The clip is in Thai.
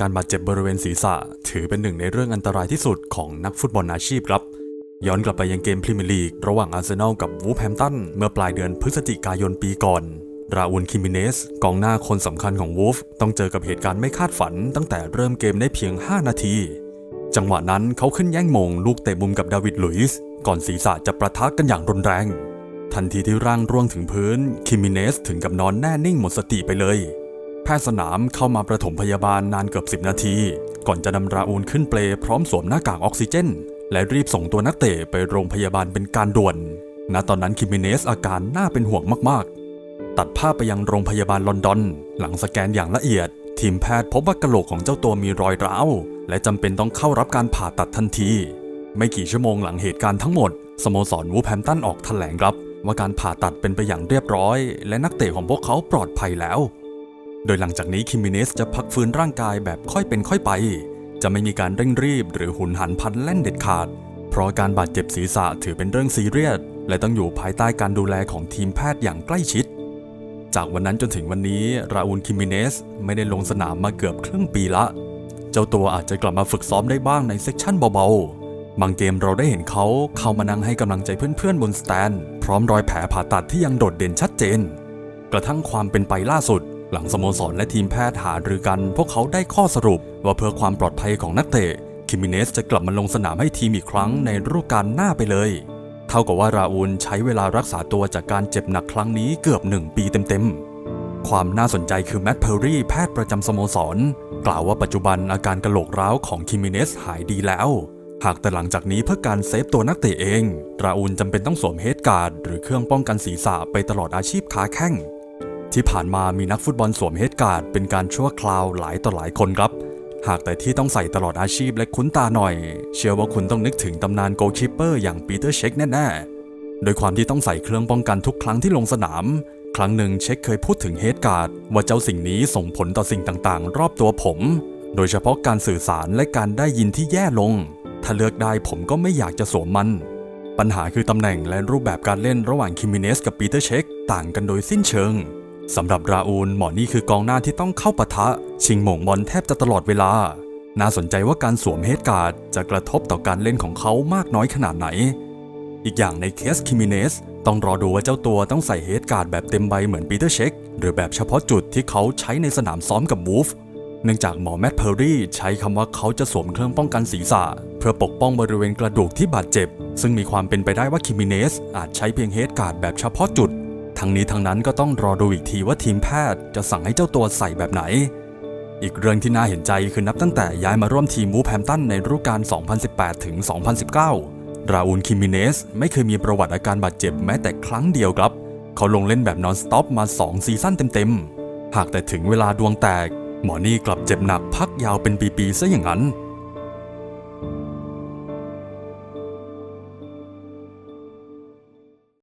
การบาดเจ็บบริเวณศีรษะ ถือเป็นหนึ่งในเรื่องอันตรายที่สุดของนักฟุตบอลอาชีพครับย้อนกลับไปยังเกมพรีเมียร์ลีก ระหว่างอาร์เซนอลกับวูฟแฮมตันเมื่อปลายเดือนพฤศจิกายนปีก่อน ราอูลคิมิเนส กองหน้าคนสำคัญของวูฟต้องเจอกับเหตุการณ์ไม่คาดฝัน ตั้งแต่เริ่มเกมได้เพียง 5 นาที จังหวะนั้นเขาขึ้นแย่งมงลูกเตะมุมกับดาวิดลุยส์ก่อนศีรษะจะประทะกันอย่างรุนแรง ทันทีที่ร่างร่วงถึงพื้นคิมิเนสถึงกับนอนแน่นิ่งหมดสติไปเลย แพทย์สนามเข้ามาประถมพยาบาลนานเกือบ 10 นาที ก่อนจะนำราอูลขึ้นเปลพร้อมสวมหน้ากากออกซิเจน และรีบส่งตัวนักเตะไปโรงพยาบาลเป็นการด่วน ณ ตอนนั้นคิมิเนสอาการน่าเป็นห่วงมาก ๆ ตัดภาพไปยังโรงพยาบาลลอนดอน หลังสแกนอย่างละเอียด ทีมแพทย์พบว่ากระโหลกของเจ้าตัวมีรอยร้าว และจำเป็นต้องเข้ารับการผ่าตัดทันที ไม่กี่ชั่วโมงหลังเหตุการณ์ทั้งหมด สโมสรวูแฮมตันออกแถลงครับว่าการผ่าตัดเป็นไปอย่างเรียบร้อย และนักเตะของพวกเขาปลอดภัยแล้ว โดยหลังจากนี้คิมิเนสจะพักฟื้นร่างกายแบบค่อยเป็นค่อยไป จะไม่มีการเร่งรีบหรือหุนหันพันแล่นเด็ดขาด เพราะการบาดเจ็บศีรษะถือเป็นเรื่องซีเรียส และต้องอยู่ภายใต้การดูแลของทีมแพทย์อย่างใกล้ชิด จากวันนั้นจนถึงวันนี้ราอูลคิมิเนสไม่ได้ลงสนามมาเกือบครึ่งปีละ เจ้าตัวอาจจะกลับมาฝึกซ้อมได้บ้างในเซกชันเบาๆ บางเกมเราได้เห็นเขาเข้ามานั่งให้กำลังใจเพื่อนๆบนสแตน พร้อมรอยแผลผ่าตัดที่ยังโดดเด่นชัดเจน กระทั่งความเป็นไปล่าสุด หลังสโมสรและทีมแพทย์หารือกัน พวกเขาได้ข้อสรุปว่าเพื่อความปลอดภัยของนักเตะ คิมิเนสจะกลับมาลงสนามให้ทีมอีกครั้งในฤดูกาลหน้าไปเลย เท่ากับว่าราอูลใช้เวลารักษาตัวจากการเจ็บหนักครั้งนี้เกือบหนึ่งปีเต็มๆ ความน่าสนใจคือแมตต์เพอร์รี่แพทย์ประจำสโมสร กล่าวว่าปัจจุบันอาการกระโหลกร้าวของคิมิเนสหายดีแล้ว หากแต่หลังจากนี้เพื่อการเซฟตัวนักเตะเอง ราอูลจำเป็นต้องสวมเฮดการ์ดหรือเครื่องป้องกันศีรษะไปตลอดอาชีพคาแข้ง ที่ผ่านมามีนักฟุตบอลสวมเฮดการ์ดเป็นการชั่วคราวหลายต่อหลายคนครับ หากแต่ที่ต้องใส่ตลอดอาชีพและคุ้นตาหน่อย เชื่อว่าคุณต้องนึกถึงตำนานโกลคิปเปอร์อย่างปีเตอร์เช็คแน่ๆ โดยความที่ต้องใส่เครื่องป้องกันทุกครั้งที่ลงสนาม ครั้งหนึ่งเช็คเคยพูดถึงเฮดการ์ดว่าเจ้าสิ่งนี้ส่งผลต่อสิ่งต่างๆ รอบตัวผม โดยเฉพาะการสื่อสารและการได้ยินที่แย่ลง ถ้าเลือกได้ผมก็ไม่อยากจะสวมมันปัญหาคือตำแหน่งและรูปแบบการเล่นระหว่างคิมิเนสกับปีเตอร์เช็คต่างกันโดยสิ้นเชิง สำหรับราอูลหมอนี่คือกองหน้าที่ต้องเข้าปะทะ ชิงหม่งบอลแทบจะตลอดเวลา น่าสนใจว่าการสวมเฮดการ์ดจะกระทบต่อการเล่นของเขามากน้อยขนาดไหน อีกอย่างในเคสคิมิเนสต้องรอดูว่าเจ้าตัวต้องใส่เฮดการ์ดแบบเต็มใบเหมือนปีเตอร์เช็คหรือแบบเฉพาะจุดที่เขาใช้ในสนามซ้อมกับวูฟเนื่องจากหมอแมตต์เพอร์รี่ใช้คำว่าเขาจะสวมเครื่องป้องกันศีรษะ เพื่อปกป้องบริเวณกระดูกที่บาดเจ็บ ซึ่งมีความเป็นไปได้ว่าคิมิเนสอาจใช้เพียงเฮดการ์ดแบบเฉพาะจุด ทั้งนี้ทั้งนั้นก็ต้องรอดูอีกทีว่าทีมแพทย์จะสั่งให้เจ้าตัวใส่แบบไหน อีกเรื่องที่น่าเห็นใจคือนับตั้งแต่ย้ายมาร่วมทีมวูฟแฮมตันในฤดูกาล 2018 ถึง 2019 ราอูลคิมิเนสไม่เคยมีประวัติอาการบาดเจ็บแม้แต่ครั้งเดียวครับ เขาลงเล่นแบบนอนสต็อปมา 2 ซีซั่นเต็มๆ หากแต่ถึงเวลาดวงแตก หมอนี่กลับเจ็บหนักพักยาวเป็นปีๆซะอย่างนั้น